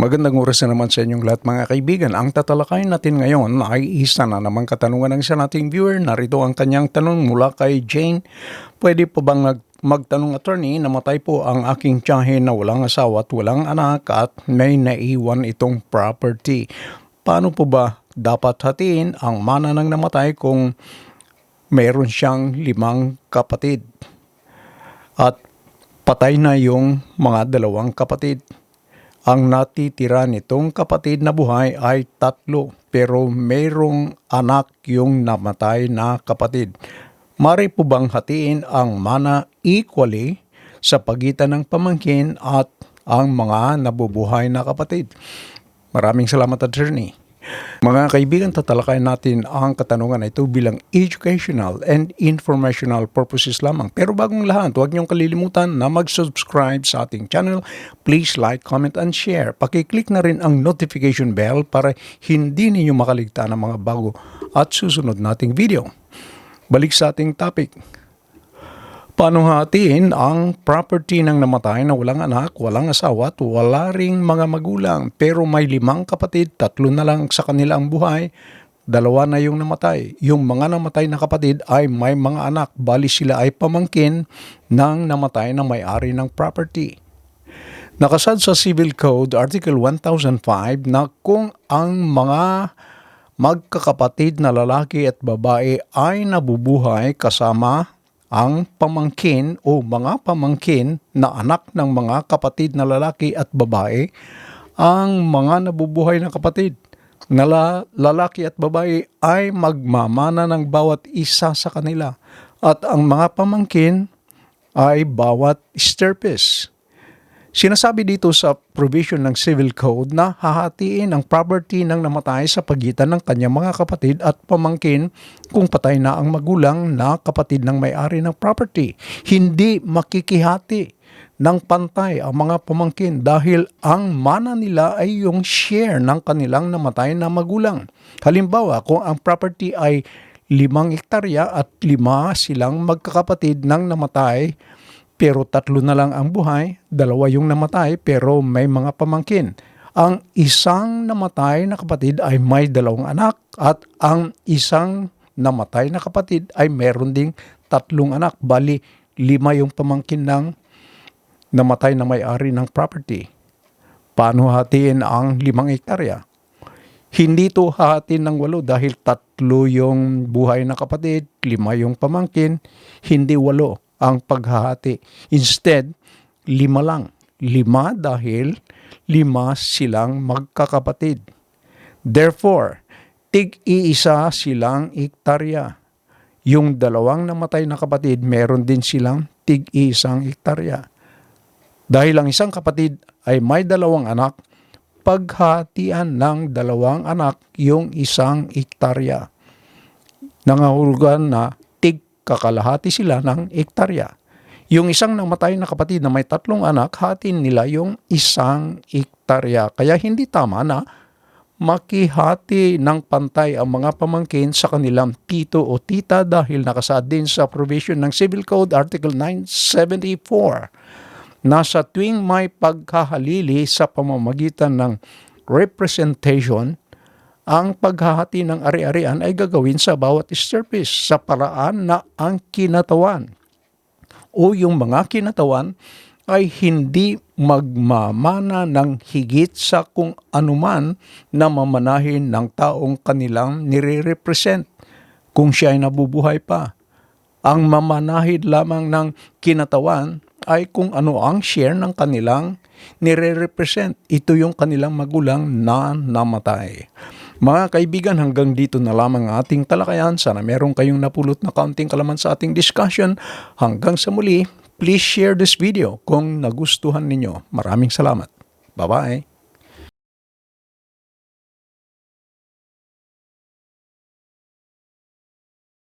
Magandang oras na naman sa inyong lahat mga kaibigan. Ang tatalakayin natin ngayon ay isa na namang katanungan ng isa nating viewer. Narito ang kanyang tanong mula kay Jane. Pwede po bang mag magtanong attorney, namatay po ang aking tiyahe na walang asawa at walang anak at may naiwan itong property. Paano po ba dapat hatiin ang mana ng namatay kung mayroon siyang limang kapatid? At patay na yung mga dalawang kapatid. Ang natitira nitong kapatid na buhay ay tatlo pero mayroong anak yung namatay na kapatid. Mari po bang hatiin ang mana equally sa pagitan ng pamangkin at ang mga nabubuhay na kapatid? Maraming salamat, attorney. Mga kaibigan, tatalakayin natin ang katanungan na ito bilang educational and informational purposes lamang. Pero bagong lahat, huwag niyong kalilimutan na mag-subscribe sa ating channel. Please like, comment, and share. Pakiclick na rin ang notification bell para hindi ninyo makaligtaan ng mga bago at susunod nating video. Balik sa ating topic. Paano hatiin ang property ng namatay na walang anak, walang asawa at wala ring mga magulang pero may limang kapatid, tatlo na lang sa kanila ang buhay, dalawa na yung namatay. Yung mga namatay na kapatid ay may mga anak, bali sila ay pamangkin ng namatay na may-ari ng property. Nakasad sa Civil Code Article 1005 na kung ang mga magkakapatid na lalaki at babae ay nabubuhay kasama ang pamangkin o mga pamangkin na anak ng mga kapatid na lalaki at babae, ang mga nabubuhay na kapatid na la- lalaki at babae ay magmamana ng bawat isa sa kanila at ang mga pamangkin ay bawat sterpes. Sinasabi dito sa provision ng Civil Code na hahatiin ang property ng namatay sa pagitan ng kanyang mga kapatid at pamangkin kung patay na ang magulang na kapatid ng may-ari ng property. Hindi makikihati ng pantay ang mga pamangkin dahil ang mana nila ay yung share ng kanilang namatay na magulang. Halimbawa, kung ang property ay limang ektarya at lima silang magkakapatid ng namatay, pero tatlo na lang ang buhay, dalawa yung namatay pero may mga pamangkin. Ang isang namatay na kapatid ay may dalawang anak at ang isang namatay na kapatid ay meron ding tatlong anak. Bali, lima yung pamangkin ng namatay na may-ari ng property. Paano hatiin ang limang ektarya? Hindi to hahatin ng walo dahil tatlo yung buhay na kapatid, lima yung pamangkin, hindi walo ang paghahati. Instead, lima lang. Lima dahil lima silang magkakapatid. Therefore, tig-iisa silang ektarya. Yung dalawang namatay na kapatid, meron din silang tig-iisang ektarya. Dahil ang isang kapatid ay may dalawang anak, paghatian ng dalawang anak yung isang ektarya. Nangahulugan na kakalahati sila ng ektarya. Yung isang namatay na kapatid na may tatlong anak, hatin nila yung isang ektarya. Kaya hindi tama na makihati ng pantay ang mga pamangkin sa kanilang tito o tita dahil nakasaad din sa provision ng Civil Code Article 974 na sa tuwing may pagkahalili sa pamamagitan ng representation, ang paghahati ng ari-arian ay gagawin sa bawat esterpis sa paraan na ang kinatawan o yung mga kinatawan ay hindi magmamana ng higit sa kung anuman na mamanahin ng taong kanilang nire-represent kung siya ay nabubuhay pa. Ang mamanahid lamang ng kinatawan ay kung ano ang share ng kanilang nire-represent. Ito yung kanilang magulang na namatay. Mga kaibigan, hanggang dito na lamang ang ating talakayan. Sana meron kayong napulot na kaunting kalaman sa ating discussion. Hanggang sa muli, please share this video kung nagustuhan ninyo. Maraming salamat. Bye-bye.